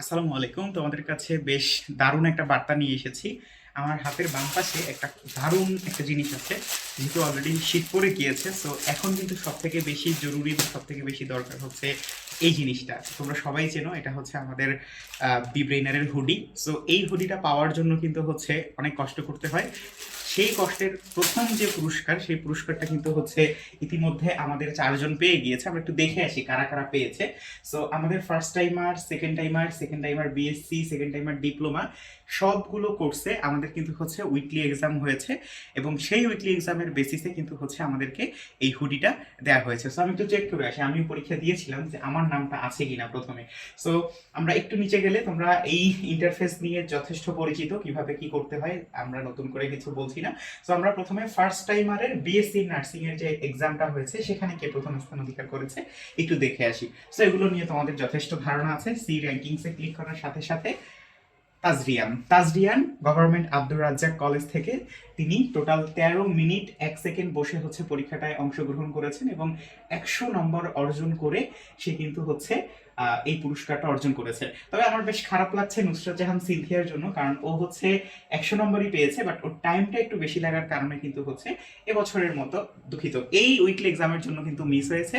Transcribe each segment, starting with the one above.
আসসালামু আলাইকুম। তোমাদের কাছে বেশ দারুণ একটা বার্তা নিয়ে এসেছি। আমার হাতের বাম পাশে একটা দারুণ একটা জিনিস আছে, যেহেতু অলরেডি শীত পড়ে গিয়েছে সো এখন কিন্তু সব থেকে বেশি জরুরি বা সব থেকে বেশি দরকার হচ্ছে এই জিনিসটা। তোমরা সবাই চেনো, এটা হচ্ছে আমাদের বিব্রেইনারের হুডি সো এই হুডিটা পাওয়ার জন্য কিন্তু হচ্ছে অনেক কষ্ট করতে হয়। সেই কষ্টের প্রথম যে পুরস্কার, সেই পুরস্কারটা কিন্তু হচ্ছে ইতিমধ্যে আমাদের চারজন পেয়ে গিয়েছে। আমরা একটু দেখে আসি কারা কারা পেয়েছে। সো আমাদের first timer second timer second timer BSc second timer diploma সবগুলো কোর্সে আমাদের কিন্তু হচ্ছে উইকলি এক্সাম হয়েছে এবং সেই উইকলি এক্সামের বেসিসে কিন্তু হচ্ছে আমাদেরকে এই হুডিটা দেওয়া হয়েছে। সো আমি একটু চেক করে আসি। আমিও পরীক্ষা দিয়েছিলাম যে আমার নামটা আছে কিনা প্রথমে। সো আমরা একটু নিচে গেলে তোমরা এই ইন্টারফেস নিয়ে যথেষ্ট পরিচিত কীভাবে কি করতে হয়, আমরা নতুন করে কিছু বলছি না। সো আমরা প্রথমে ফার্স্ট টাইমারের বিএসসি নার্সিং এর যে এক্সামটা হয়েছে, সেখানে কে প্রথম স্থান অধিকার করেছে। একটু দেখে আসি। সো এগুলো নিয়ে তোমাদের যথেষ্ট ধারণা আছে। সি র্যাঙ্কিংসে ক্লিক করার সাথে সাথে তাজরিয়ান। তাজরিয়ান গভর্নমেন্ট আব্দুর রাজ্জাক কলেজ থেকে তিনি টোটাল তেরো মিনিট এক সেকেন্ড বসে হচ্ছে পরীক্ষাটায় অংশগ্রহণ করেছেন এবং একশো নম্বর অর্জন করে সে কিন্তু হচ্ছে এই পুরস্কারটা অর্জন করেছে তবে আমার বেশ খারাপ লাগছে নুসরাত জাহান সিনথিয়ার জন্য, কারণ ও হচ্ছে একশো নম্বরই পেয়েছে, বাট ওর টাইমটা একটু বেশি লাগার কারণে কিন্তু হচ্ছে এবছরের মতো দুঃখিত। এই উইকলি এক্সামের জন্য কিন্তু মিস হয়েছে।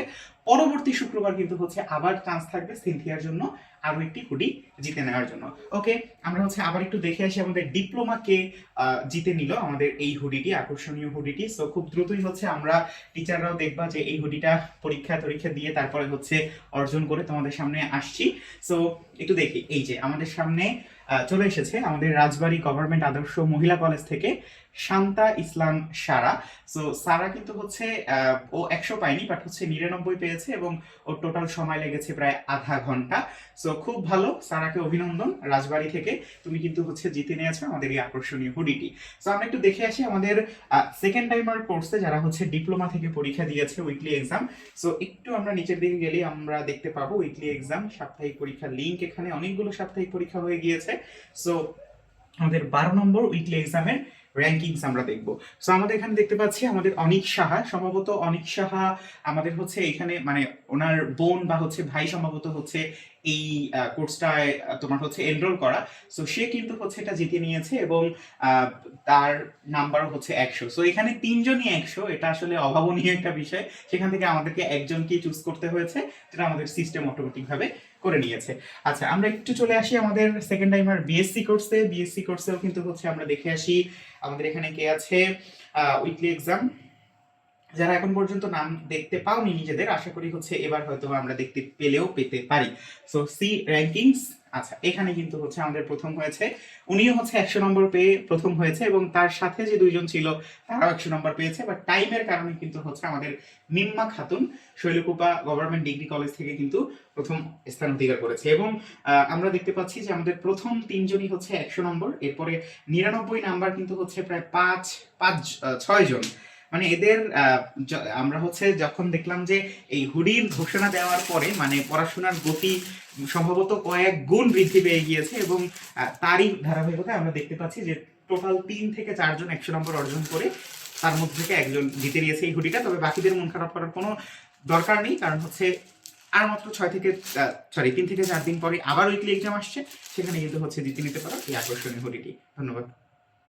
পরবর্তী শুক্রবার কিন্তু হচ্ছে আবার চান্স থাকবে সিনথিয়ার জন্য আরও একটি হুডি জিতে নেওয়ার জন্য। ওকে আমরা হচ্ছে আবার একটু দেখে আসি আমাদের ডিপ্লোমা কে জিতে নিল আমাদের এই হুডিটি, আকর্ষণীয় হুডিটি। সো খুব দ্রুতই হচ্ছে আমরা টিচাররাও দেখবা যে এই হুডিটা পরীক্ষা টরীক্ষা দিয়ে তারপরে হচ্ছে অর্জন করে তোমাদের সামনে আসছি। সো একটু দেখি, এই যে আমাদের সামনে চলে এসেছে আমাদের রাজবাড়ী গভর্নমেন্ট আদর্শ মহিলা কলেজ থেকে শান্তা ইসলাম সারা। সো সারা কিন্তু হচ্ছে ও একশো পায়নি বাট হচ্ছে নিরানব্বই পেয়েছে এবং ওর টোটাল সময় লেগেছে প্রায় আধা ঘণ্টা। সো খুব ভালো, সারাকে অভিনন্দন রাজবাড়ি থেকে। তুমি কিন্তু হচ্ছে জিতে নিয়েছো আমাদের এই আকর্ষণীয় হুডিটি। সো আমরা একটু দেখে আসি আমাদের সেকেন্ড টাইমার কোর্সে যারা হচ্ছে ডিপ্লোমা থেকে পরীক্ষা দিয়েছে উইকলি এক্সাম সো একটু আমরা নিচের দিকে গেলে আমরা দেখতে পাবো উইকলি এক্সাম সাপ্তাহিক পরীক্ষার লিঙ্ক এখানে। অনেকগুলো সাপ্তাহিক পরীক্ষা হয়ে গিয়েছে। সো আমাদের বারো নম্বর উইকলি এক্সামের র্যাঙ্কিংস আমরা দেখব। সো আমাদের এখানে দেখতে পাচ্ছি আমাদের অনিক সাহা। সম্ভবত অনিক সাহা আমাদের হচ্ছে এখানে মানে ওনার বোন বা হচ্ছে ভাই সম্ভবত হচ্ছে এই কোর্সটায় তোমার হচ্ছে এনরোল করা। সো সে কিন্তু হচ্ছে এটা জিতে নিয়েছে এবং তার নাম্বারও হচ্ছে একশো। সো এখানে তিনজনই একশো, এটা আসলে অভাবনীয় একটা বিষয়। সেখান থেকে আমাদেরকে একজনকে চুজ করতে হয়েছে, যেটা আমাদের সিস্টেম অটোমেটিক ভাবে করে নিয়েছে। আচ্ছা আমরা একটু চলে আসি আমাদের সেকেন্ড টাইমার বিএসসি কোর্সে বিএসসি কোর্সেও কিন্তু হচ্ছে আমরা দেখে আসি আমাদের এখানে কে আছে উইকলি এক্সাম যারা এখন পর্যন্ত নাম দেখতে পাওনি নিজেদের, আশা করি হচ্ছে এবার হয়তো আমরা দেখতে পেলেও পেতে পারি। সো সি র্যাঙ্কিংস আচ্ছা এখানে কিন্তু হচ্ছে আমাদের প্রথম হয়েছে। উনিও হচ্ছে একশো নম্বর পেয়ে প্রথম হয়েছে এবং তার সাথে যে দুইজন ছিল তারাও একশো নম্বর পেয়েছে। বাট টাইমের কারণে কিন্তু হচ্ছে আমাদের Mimma Khatun Shailkupa government degree college থেকে কিন্তু প্রথম স্থান অধিকার করেছে। এবং আমরা দেখতে পাচ্ছি যে আমাদের প্রথম তিনজনই হচ্ছে একশো নম্বর। এরপরে নিরানব্বই নাম্বার কিন্তু হচ্ছে প্রায় পাঁচ পাঁচ আহ, ছয় জন মানে এদের আমরা হচ্ছে যখন দেখলাম যে এই হুডির ঘোষণা দেওয়ার পরে মানে পড়াশোনার গতি সম্ভবত কয়েক গুণ বৃদ্ধি পেয়ে গিয়েছে এবং তারই ধারাবাহিকতায় আমরা দেখতে পাচ্ছি যে টোটাল তিন থেকে চারজন একশো নম্বর অর্জন করে তার মধ্যে থেকে একজন জিতে নিয়েছে এই হুডিটা। তবে বাকিদের মন খারাপ করার কোনো দরকার নেই, কারণ হচ্ছে আর মাত্র ছয় থেকে সরি তিন থেকে চার দিন পরে আবার উইকলি এক্সাম আসছে। সেখানে কিন্তু হচ্ছে জিতে নিতে পারো এই আকর্ষণীয় হুডিটি। ধন্যবাদ।